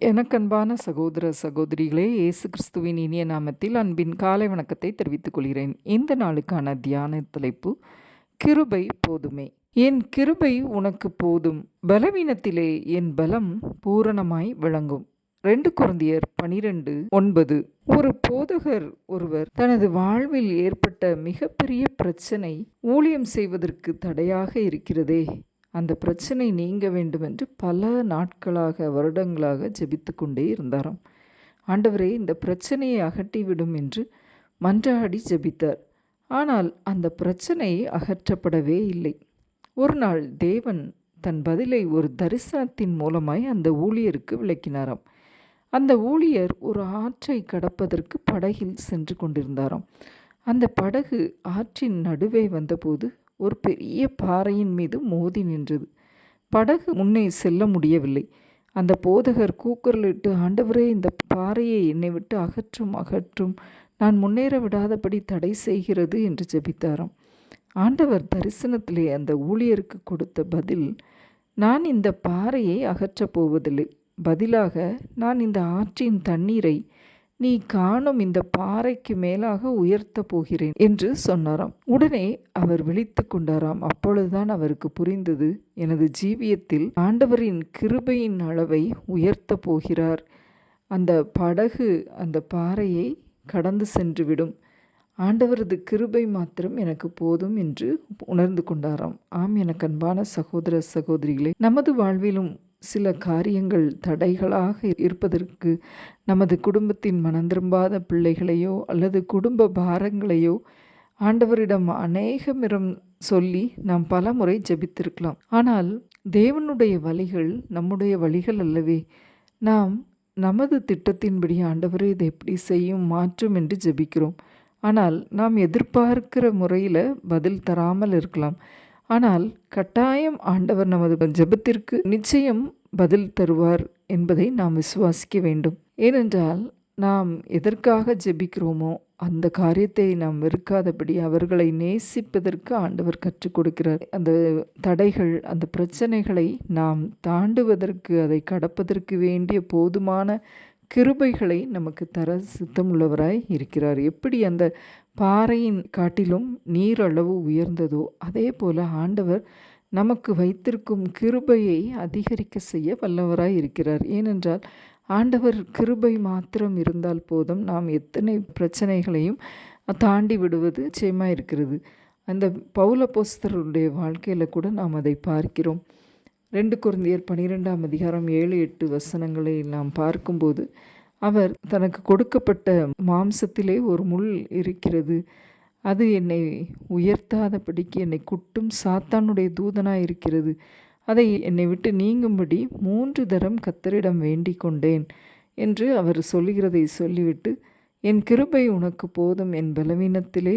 எனக்கன்பான சகோதர சகோதரிகளே இயேசு கிறிஸ்துவின் இனிய நாமத்தில் அன்பின் காலை வணக்கத்தை தெரிவித்துக் கொள்கிறேன். இந்த நாளுக்கான தியான தலைப்பு கிருபை போதுமே. என் கிருபை உனக்கு போதும். பலவீனத்திலே என் பலம் பூரணமாய் விளங்கும். ரெண்டு குழந்தையர் பனிரெண்டு ஒன்பது. ஒரு போதகர் ஒருவர் தனது வாழ்வில் ஏற்பட்ட மிகப்பெரிய பிரச்சனை ஊழியம் செய்வதற்கு தடையாக இருக்கிறதே. அந்த பிரச்சனை நீங்க வேண்டுமென்று பல நாட்களாக வருடங்களாக ஜெபித்து கொண்டே இருந்தாராம். ஆண்டவரே இந்த பிரச்சனையை அகற்றிவிடும் என்று மன்றாடி ஜெபித்தார். ஆனால் அந்த பிரச்சனை அகற்றப்படவே இல்லை. ஒரு நாள் தேவன் தன் பதிலை ஒரு தரிசனத்தின் மூலமாய் அந்த ஊழியருக்கு விளக்கினாராம். அந்த ஊழியர் ஒரு ஆற்றை கடப்பதற்கு படகில் சென்று கொண்டிருந்தாராம். அந்த படகு ஆற்றின் நடுவே வந்தபோது ஒரு பெரிய பாறையின் மீது மோதி நின்றது. படகு முன்னே செல்ல முடியவில்லை. அந்த போதகர் கூக்குரலிட்டு ஆண்டவரே இந்த பாறையை என்னை விட்டு அகற்றும் அகற்றும். நான் முன்னேற விடாதபடி தடை செய்கிறது என்று ஜெபித்தாராம். ஆண்டவர் தரிசனத்திலே அந்த ஊழியருக்கு கொடுத்த பதில் நான் இந்த பாறையை அகற்றப் போவதில்லை. பதிலாக நான் இந்த ஆற்றின் தண்ணீரை நீ காணும் இந்த பாறைக்கு மேலாக உயர்த்த போகிறேன் என்று சொன்னாராம். உடனே அவர் விழித்து கொண்டாராம். அப்பொழுதுதான் அவருக்கு புரிந்தது எனது ஜீவியத்தில் ஆண்டவரின் கிருபையின் அளவை உயர்த்த போகிறார். அந்த படகு அந்த பாறையை கடந்து சென்றுவிடும். ஆண்டவரது கிருபை மாத்திரம் எனக்கு போதும் என்று உணர்ந்து கொண்டாராம். ஆம் எனக்கு அன்பான சகோதர சகோதரிகளே நமது வாழ்விலும் சில காரியங்கள் தடைகளாக இருப்பதற்கு நமது குடும்பத்தின் மனந்திரும்பாத பிள்ளைகளையோ அல்லது குடும்ப பாரங்களையோ ஆண்டவரிடம் அநேகமிரம் சொல்லி நாம் பல முறை ஜெபித்திருக்கலாம். ஆனால் தேவனுடைய வழிகள் நம்முடைய வழிகள் அல்லவே. நாம் நமது திட்டத்தின்படி ஆண்டவரை இதை எப்படி செய்யும் மாற்றும் என்று ஜெபிக்கிறோம். ஆனால் நாம் எதிர்பார்க்கிற முறையில் பதில் தராமல் இருக்கலாம். ஆனால் கட்டாயம் ஆண்டவர் நமது ஜெபத்திற்கு நிச்சயம் பதில் தருவார் என்பதை நாம் விசுவாசிக்க வேண்டும். ஏனென்றால் நாம் எதற்காக ஜெபிக்கிறோமோ அந்த காரியத்தை நாம் வெறுக்காதபடி அவர்களை நேசிப்பதற்கு ஆண்டவர் கற்றுக் கொடுக்கிறார். அந்த தடைகள் அந்த பிரச்சனைகளை நாம் தாண்டுவதற்கு அதை கடப்பதற்கு வேண்டிய போதுமான கிருபைகளை நமக்கு தர சித்தமுள்ளவராய் இருக்கிறார். எப்படி அந்த பாறையின் காட்டிலும் நீர் அளவு உயர்ந்ததோ அதே போல ஆண்டவர் நமக்கு வைத்திருக்கும் கிருபையை அதிகரிக்க செய்ய வல்லவராய் இருக்கிறார். ஏனென்றால் ஆண்டவர் கிருபை மாத்திரம் இருந்தால் போதும். நாம் எத்தனை பிரச்சனைகளையும் தாண்டி விடுவது நிச்சயமாக இருக்கிறது. அந்த பௌல போஸ்தருடைய வாழ்க்கையில் கூட நாம் அதை பார்க்கிறோம். ரெண்டு குருந்தியர் பனிரெண்டாம் அதிகாரம் ஏழு எட்டு வசனங்களை நாம் பார்க்கும்போது அவர் தனக்கு கொடுக்கப்பட்ட மாம்சத்திலே ஒரு முள் இருக்கிறது. அது என்னை உயர்த்தாதபடிக்கு என்னை குட்டும் சாத்தானுடைய தூதனாய் இருக்கிறது அதை என்னை விட்டு நீங்கும்படி மூன்று தரம் கத்தரிடம் வேண்டிக் கொண்டேன் என்று அவர் சொல்லுகிறதை சொல்லிவிட்டு என் கிருபை உனக்கு போதும் என் பலவீனத்திலே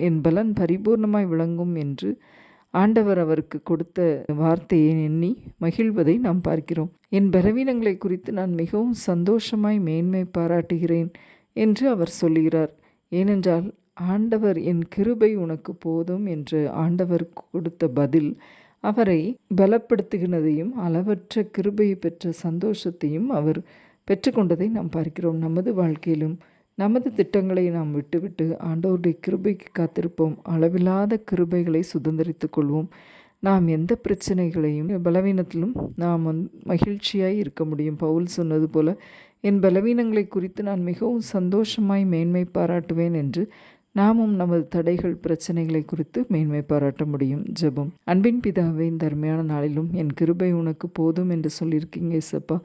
என் பலன் பரிபூர்ணமாய் விளங்கும் என்று ஆண்டவர் அவருக்கு கொடுத்த வார்த்தையை எண்ணி மகிழ்வதை நாம் பார்க்கிறோம். என் பலவீனங்களை குறித்து நான் மிகவும் சந்தோஷமாய் மேன்மை பாராட்டுகிறேன் என்று அவர் சொல்லுகிறார். ஏனென்றால் ஆண்டவர் என் கிருபை உனக்கு போதும் என்று ஆண்டவர் கொடுத்த பதில் அவரை பலப்படுத்துகிறதையும் அளவற்ற கிருபையை பெற்ற சந்தோஷத்தையும் அவர் பெற்றுக்கொண்டதை நாம் பார்க்கிறோம். நமது வாழ்க்கையிலும் நமது திட்டங்களை நாம் விட்டுவிட்டு ஆண்டவருடைய கிருபைக்கு காத்திருப்போம். அளவில்லாத கிருபைகளை சுதந்திரித்து கொள்வோம். நாம் எந்த பிரச்சனைகளையும் பலவீனத்திலும் நாம் மகிழ்ச்சியாய் இருக்க முடியும். பவுல் சொன்னது போல என் பலவீனங்களை குறித்து நான் மிகவும் சந்தோஷமாய் மேன்மை பாராட்டுவேன் என்று நாமும் நமது தடைகள் பிரச்சனைகளை குறித்து மேன்மை பாராட்ட முடியும். ஜெபம். அன்பின் பிதாவை இந்த அருமையான நாளிலும் என் கிருபை உனக்கு போதும் என்று சொல்லியிருக்கீங்க சப்பா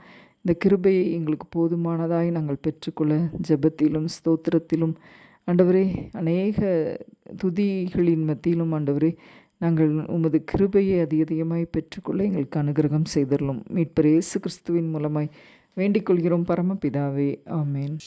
இந்த கிருபையை எங்களுக்கு போதுமானதாய் நாங்கள் பெற்றுக்கொள்ள ஜெபத்திலும் ஸ்தோத்திரத்திலும். ஆண்டவரே அநேக துதிகளின் மத்தியிலும் ஆண்டவரே நாங்கள் உமது கிருபையை அதிக அதிகமாய் பெற்றுக்கொள்ள எங்களுக்கு அனுகிரகம் செய்தரலும் மீட்பர் இயேசு கிறிஸ்துவின் மூலமாய் வேண்டிக் கொள்கிறோம் பரமபிதாவே. ஆமேன்.